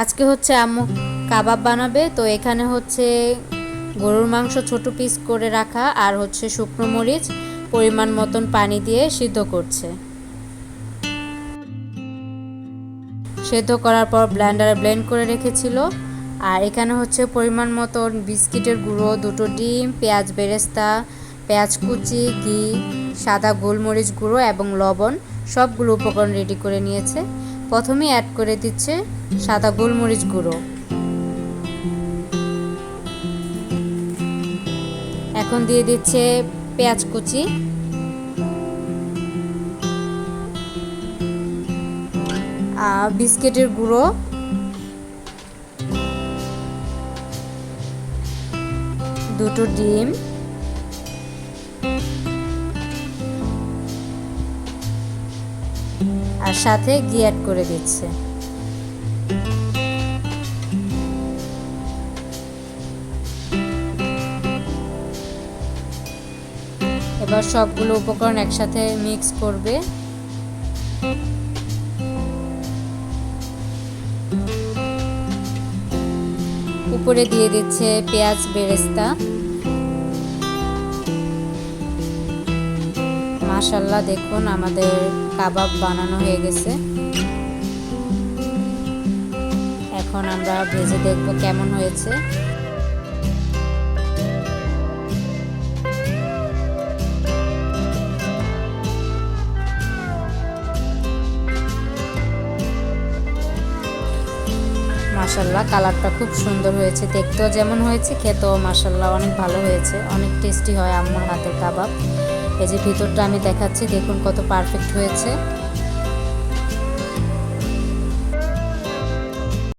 আজকে হচ্ছে আম্মু কাবাব বানাবে, তো এখানে হচ্ছে গরুর মাংস ছোট পিস করে রাখা আর হচ্ছে শুকনো মরিচ পরিমাণ মতন পানি দিয়ে সিদ্ধ করছে। সেদ্ধ করার পর ব্লেন্ডারে ব্লেন্ড করে রেখেছিল। আর এখানে হচ্ছে পরিমাণ মতন বিস্কিটের গুঁড়ো, দুটো ডিম, পেঁয়াজ বেরেস্তা, পেঁয়াজ কুচি, ঘি, সাদা গোলমরিচ গুঁড়ো এবং লবণ সবগুলো উপকরণ রেডি করে নিয়েছে। প্রথমেই অ্যাড করে দিচ্ছে সাদা গোলমরিচ গুঁড়ো। এখন দিয়ে দিচ্ছে পেঁয়াজ কুচি। বিস্কিটের গুঁড়ো। দুটো ডিম। আর সাথে ঘি অ্যাড করে দিচ্ছে। এবার সবগুলো উপকরণ একসাথে মিক্স করবে। উপরে দিয়ে দিচ্ছে পেঁয়াজ বেরেস্তা। মাশাল্লাহ দেখুন আমাদের কাবাব বানানো হয়ে গেছে। এখন আমরা ভেজে দেখব কেমন হয়েছে। মাসাল্লাহ কালারটা খুব সুন্দর হয়েছে। দেখতেও যেমন হয়েছে, খেতেও মাসাল্লাহ অনেক ভালো হয়েছে। অনেক টেস্টি হয় আম্মুর হাতের কাবাব। এই যে ভিতরটা আমি দেখাচ্ছি দেখুন কত পারফেক্ট হয়েছে।